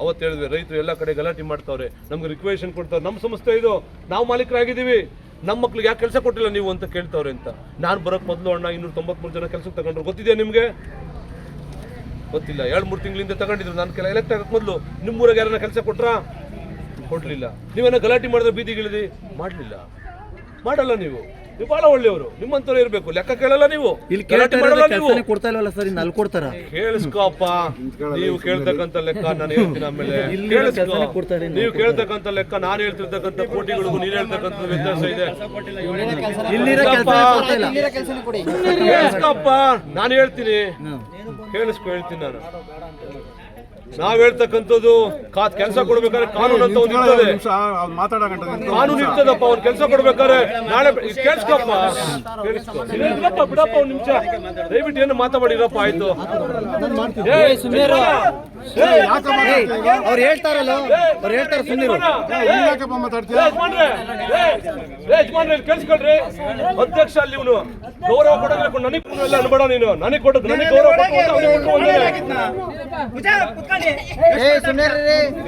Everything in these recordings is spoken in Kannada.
ಅವತ್ತು ಹೇಳಿದ್ವಿ, ರೈತರು ಎಲ್ಲ ಕಡೆ ಗಲಾಟೆ ಮಾಡ್ತಾವ್ರೆ. ನಮ್ಗೆ ರಿಕ್ವೆಷನ್ ಕೊಡ್ತಾವ್ರೆ. ನಮ್ಮ ಸಂಸ್ಥೆ ಇದು. ನಾವು ಮಾಲೀಕರಾಗಿದ್ದೀವಿ. ನಮ್ಮ ಮಕ್ಳಿಗೆ ಯಾಕೆ ಕೆಲಸ ಕೊಟ್ಟಿಲ್ಲ ನೀವು ಅಂತ ಕೇಳ್ತಾವ್ರೆ ಅಂತ. ನಾನು ಬರೋಕ್ ಮೊದಲು ಅಣ್ಣ ಇನ್ನೂರ ತೊಂಬತ್ಮೂರು ಜನ ಕೆಲಸಕ್ಕೆ ತಗೊಂಡ್ರು. ಗೊತ್ತಿದೆಯಾ ನಿಮಗೆ? ಗೊತ್ತಿಲ್ಲ. ಎರಡು, ಮೂರು ತಿಂಗಳಿಂದ ತಗೊಂಡಿದ್ರು. ನಾನು ಕೆಲ ಎಲೆಕ್ಟ್ ಆಗಕ್ಕೆ ಮೊದಲು. ನಿಮ್ಮೂರಾಗ ಯಾರನ್ನ ಕೆಲಸ ಕೊಟ್ರಾ? ಕೊಡಲಿಲ್ಲ. ನೀವೇನೋ ಗಲಾಟೆ ಮಾಡಿದ್ರೆ ಬೀದಿಗಿಳಿದಿ ಮಾಡಲಿಲ್ಲ. ಮಾಡಲ್ಲ ನೀವು. ನೀವು ಬಹಳ ಒಳ್ಳೆಯವರು. ನಿಮ್ಮಂತವ್ರು ಇರಬೇಕು. ಲೆಕ್ಕ ಕೇಳಲ್ಲ ನೀವು. ಇಲ್ಲಿ ಗಲಾಟೆ ಮಾಡಲ್ಲ ನೀವು. ಕೆಲಸನೇ ಕೊಡ್ತಾ ಇಲ್ವಲ್ಲ ಸರ್ ಇನ್ನು ಅಲ್ಲಿ ಕೊಡ್ತಾರ? ಕೇಳಿಸ್ಕೋಪ್ಪ. ನೀವು ಕೇಳ್ತಕ್ಕಂಥ ಲೆಕ್ಕ ನಾನು ಹೇಳ್ತೀನಿ ಆಮೇಲೆ. ಕೇಳಿಸ್ಕೋ. ಕೆಲ್ಸನೇ ಕೊಡ್ತಾರೆ ನೀವು ಕೇಳ್ತಕ್ಕಂಥ ಲೆಕ್ಕ ನಾನು ಹೇಳ್ತಿರ್ತಕ್ಕಂಥ ಕೋಟಿಗಳಿಗೂ ನೀನು ಹೇಳ್ತಕ್ಕಂಥ ವ್ಯತ್ಯಾಸ ಇದೆ. ಇಲ್ಲಿರೋ ಕೆಲಸ ಕೊಡ್ತಾ ಇಲ್ಲ. ಕೇಳಿಸ್ಕೊಪ್ಪ. ನಾನು ಹೇಳ್ತೀನಿ. ಕೇಳಿಸ್ಕೊ ಹೇಳ್ತೀನಿ ನಾನು. ನಾವ್ ಹೇಳ್ತಕ್ಕಂಥದ್ದು ಕೆಲಸ ಕೊಡ್ಬೇಕಾದ್ರೆ ಕಾನೂನು ಅಂತ ಒಂದು ಇರ್ತದೆ. ಕಾನೂನು ಇರ್ತದಪ್ಪ ಅವ್ನು ಕೆಲಸ ಕೊಡ್ಬೇಕಾದ್ರೆ ನಾಳೆ ಕೇಳಿಸ್ಕಪ್ಪ. ಬಿಡಪ್ಪ ಒಂದ್ ನಿಮಿಷ. ದಯವಿಟ್ಟು ಏನು ಮಾತಾಡಿರಪ್ಪ ಆಯ್ತು. ಅವ್ರು ಹೇಳ್ತಾರಲ್ಲ ಅವ್ರು ಹೇಳ್ತಾರೆ ಇಲ್ಲಿ ಕೇಳಿಸ್ಕೊಳ್ರಿ. ಅಧ್ಯಕ್ಷ ಅಲ್ಲಿ ಇವನು. ಗೌರವ ಕೊಡಬೇಕು ನನಗೆ ಎಲ್ಲ ಅನ್ಬೇಡ ನೀನು. ನನಗೆ ಕೊಡೋದು ನನಗೆ ಗೌರವ ಕೊಟ್ಟು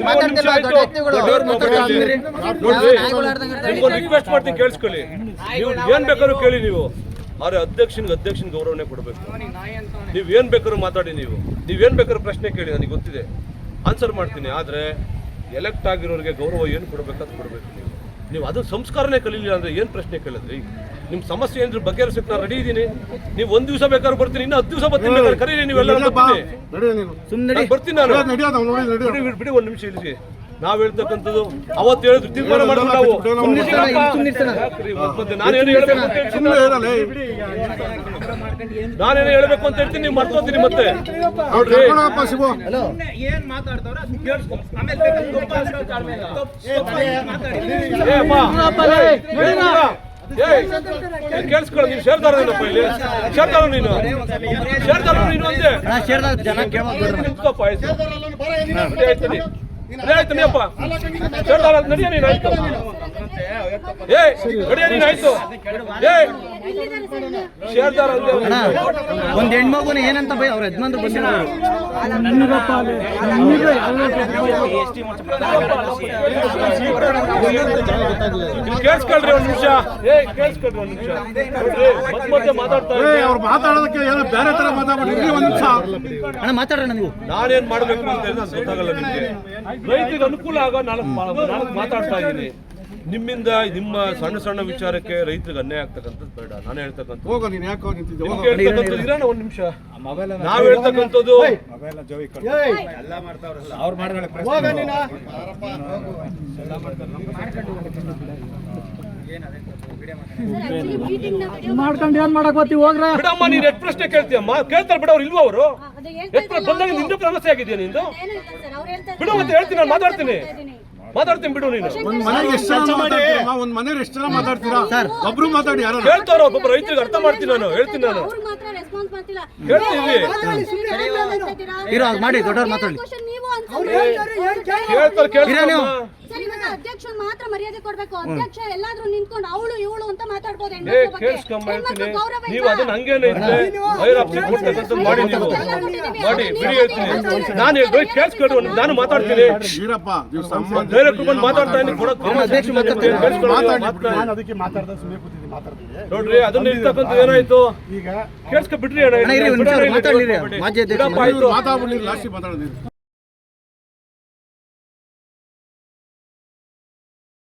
ಮಾತಾಡ್ತಿಲ್ವಾ ದೊಡ್ಡ ವ್ಯಕ್ತಿಗಳು? ನಿಮ್ಗೊಂದು ರಿಕ್ವೆಸ್ಟ್ ಮಾಡ್ತೀನಿ ಕೇಳಿಸ್ಕೊಳ್ಳಿ. ನೀವು ಏನ್ ಬೇಕಾದ್ರೂ ಕೇಳಿ ನೀವು. ಆದ್ರೆ ಅಧ್ಯಕ್ಷನಿಗೆ ಅಧ್ಯಕ್ಷನ ಗೌರವನೇ ಕೊಡಬೇಕು. ನೀವು ಏನ್ ಬೇಕಾದ್ರೂ ಮಾತಾಡಿ ನೀವು. ನೀವೇನ್ ಬೇಕಾದ್ರೂ ಪ್ರಶ್ನೆ ಕೇಳಿ ನನಗೆ ಗೊತ್ತಿದೆ. ಆನ್ಸರ್ ಮಾಡ್ತೀನಿ. ಆದ್ರೆ ಎಲೆಕ್ಟ್ ಆಗಿರೋರಿಗೆ ಗೌರವ ಏನು ಕೊಡ್ಬೇಕಂತ ಕೊಡಬೇಕು ನೀವು. ನೀವು ಅದು ಸಂಸ್ಕಾರನೇ ಕಲೀಲಿಲ್ಲ ಅಂದರೆ ಏನು ಪ್ರಶ್ನೆ ಕೇಳಿದ್ರಿ? ನಿಮ್ಮ ಸಮಸ್ಯೆ ಏನ್ರ? ಬಗೆಹರಿಸಕ್ಕೆ ನಾನು ರೆಡಿ ಇದ್ದೀನಿ ನೀವು ಒಂದು ದಿವಸ ಬೇಕಾದ್ರೂ ಬರ್ತೀನಿ ಇನ್ನು ಹತ್ತು ದಿವಸ ಬರ್ತೀನಿ ಬೇಕಾದ್ರೆ ಕರೀರಿ ನೀವೆಲ್ಲ ಬರ್ತೀನಿ. ನಡಿ ಸುಮ್ಮನೆ ನಾನ್. ಬರ್ತೀನಿ ನಾನು. ನಡಿಯೋದು ಅವ್ನು ನಡಿ ಬಿಡಿ ಒಂದು ಬಿಡಿ ಒಂದ್ ನಿಮಿಷ ಇಲ್ಲಿಗೆ ನಾವ್ ಹೇಳ್ತಕ್ಕಂಥದ್ದು ಅವತ್ತು ಹೇಳಿದ್ರು ತೀರ್ಮಾನ ಮಾಡಿದ್ರು ನಾವು ನಾನೇನು ಹೇಳ್ಬೇಕು ಅಂತ ಹೇಳ್ತೀನಿ ಸುಮ್ಮನೆ ಇರಲ್ಲ ನಾನೇನು ಹೇಳ್ಬೇಕು ಅಂತ ಹೇಳ್ತೀನಿ ನೀವು ಮರ್ತೋತೀನಿ ಮತ್ತೆ ಕೇಳಿಸ್ಕೊಳ್ಳ ನೀನು ಶೇರ್ದಾರ ಏನಪ್ಪ ಇಲ್ಲಿ ಶೇರ್ದಾರ ನೀನು ಶೇರ್ದಾರ ನೀನು ಅಂದೆ ಜನ ಆಯ್ತು ಹೆಣ್ ನಡಿಯ ನೀನು ಆಯ್ತು ಏ ನಡಿಯ ನೀನು ಆಯ್ತು ಏ ಶೇರ್ದಾರ ಅಂದೆ ಅಣ್ಣ ಒಂದ್ ಹೆಣ್ಮಗುನ ಏನಂತ ಬೈ ಅವ್ರ ಯಜಮಾನ್ರು ಬಂದಿರೋರು ಕೇಳಿಸ್ಕೊಳ್ರಿ ಒಂದು ನಿಮಿಷ. ಏ ಕೇಳಿಸ್ಕೊಳ್ರಿ ಒಂದ್ ನಿಮಿಷ. ಮತ್ತೆ ಮತ್ತೆ ಮಾತಾಡ್ತಾ. ಅವ್ರು ಮಾತಾಡೋದಕ್ಕೆ ಏನೋ ಬೇರೆ ತರ ಮಾತಾಡ್ಬಿಟ್ಟಿದ್ರಿ ಒಂದ್ ನಿಮಿಷ. ಅಣ್ಣ ಮಾತಾಡೋಣ ನೀವು ನಾನೇನ್ ಮಾಡ್ಬೇಕು ಅಂತ ಗೊತ್ತಾಗಲ್ಲ ನಿಮ್ಗೆ. ರೈತರಿಗೆ ಅನುಕೂಲ ಆಗೋ ನಾಲ್ಕು ನಾಲ್ಕು ಮಾತಾಡ್ತಾ ಇದ್ದೀನಿ. ನಿಮ್ಮಿಂದ ನಿಮ್ಮ ಸಣ್ಣ ಸಣ್ಣ ವಿಚಾರಕ್ಕೆ ರೈತರಿಗೆ ಅನ್ಯಾಯ ಆಗ್ತಕ್ಕಂಥದ್ದು ಬೇಡ. ನಾನು ಹೇಳ್ತಕ್ಕಂಥದ್ದು ಹೋಗೋ ನೀನ್ ಯಾಕೆ ನಿಂತಿದ್ದೆ? ಹೋಗೋ. ನಿಮ್ಗೆ ಹೇಳ್ತಕ್ಕಂಥದ್ದು ಇರೋಣ ಒಂದು ನಿಮಿಷ. ನಾವು ಹೇಳ್ತಕ್ಕಂಥದ್ದು ಮಾಡ್ಕೊಂಡು ಏನ್ ಮಾಡಕ್ ಬರ್ತೀವಿ? ಹೋಗ್ರ. ಬಿಡಮ್ಮ ನೀನ್ ರೆಡ್ ಪ್ರಶ್ನೆ ಕೇಳ್ತೀಯಮ್ಮ ಕೇಳ್ತಾರೆ ಬಿಡ ಅವ್ರು? ಇಲ್ವಾ ಅವರು. ಎಷ್ಟು ಬಂದಾಗ ನಿಂದು? ಸಮಸ್ಯೆ ಆಗಿದೆಯಾ ನಿಂದು ಬಿಡು ಮತ್ತೆ ಹೇಳ್ತೀನಿ ನಾನು ಮಾತಾಡ್ತೀನಿ. ಮಾತಾಡ್ತೀನಿ ಬಿಡು ನೀನು. ಒಂದ್ ಮನೆಗೆ ಎಷ್ಟು ಜನ ಮಾತಾಡ್ತೀರಮ್ಮ? ಒಂದ್ ಮನೆಗೆ ಎಷ್ಟು ಜನ ಮಾತಾಡ್ತೀರಾ? ಒಬ್ರು ಮಾತಾಡಿ ಯಾರು? ಹೇಳ್ತಾರೋ ಒಬ್ಬೊಬ್ಬ ರೈತರಿಗೆ ಅರ್ಥ ಮಾಡ್ತೀನಿ ನಾನು ಹೇಳ್ತೀನಿ ನಾನು. ಅವ್ರು ಮಾತ್ರ ರೆಸ್ಪಾನ್ಸ್ ಮಾಡ್ತಿಲ್ಲ. ಹೇಳ್ತೀವಿ ಇರೋ ಹಾಗ್ ಮಾಡಿ ದೊಡ್ಡವ್ರು ಮಾತಾಡಿ. ನೀವು ಕೇಳ್ತಾರೆ ಕೇಳ್ತಾರೆ ಸರ್ ಅಧ್ಯಕ್ಷ ಮಾತ್ರ ಮರ್ಯಾದೆ ಕೊಡ್ಬೇಕು. ಅಧ್ಯಕ್ಷ ಎಲ್ಲಾದ್ರೂ ನಿಂತ್ಕೊಂಡು ಅವಳು ಇವಳು ಅಂತ ಮಾತಾಡ್ಬೋದು ಏ ಹೆಣ್ಮಕ್ಳ ಬಗ್ಗೆ. ಕೇಳಿಸ್ಕೊಂಬ ಹೇಳ್ತೀನಿ. ಹೆಣ್ಮಕ್ಳ ಗೌರವ ನೀವು ಇಲ್ವಾ? ಅದನ್ನ ಹಂಗೇನೆ ಇದ್ರೆ ಭೈರಪ್ಪ ಕೊಡ್ತಕ್ಕಂಥ ಮಾಡಿ ನೀವು. ಮಾಡಿ ಬಿಡಿ ಹೇಳ್ತೀನಿ. ನಾನು ಮಾತಾಡ್ತೀನಿ. ವೀರಪ್ಪ ನೀವು ಸಂಬಂಧ ಡೈರೆಕ್ಟ್ ಬಂದು ಮಾತಾಡ್ತಾ ಇದ್ದೀನಿ ಕೊಡೋದು ಅಧ್ಯಕ್ಷ ಮಾತಾಡ್ತಾರೆ. ನಾನು ಅದಕ್ಕೆ ಮಾತಾಡ್ದೆ ಸುಮ್ಮನೆ ಕೂತಿದ್ದೀನಿ ಮಾತಾಡ್ತಿದ್ದೆ ನೋಡ್ರಿ ಅದನ್ನ ಇರ್ತಕ್ಕಂಥ ಏನಾಯ್ತು? ಈಗ ಕೇಳಿಸ್ಕೊ ಬಿಡ್ರಿ ಅಣ್ಣ ಅಣ್ಣ ನಿಮಿಷ ಬಿಡಪ್ಪ ಮಾತಾಡ್ಲಿರಿ ಮಾಜಿ ಅಧ್ಯಕ್ಷ ಆಯ್ತು. ಮಾತಾಡ್ಬಿಡಿ ಲಾಸ್ಟಿಗೆ ಮಾತಾಡೋದು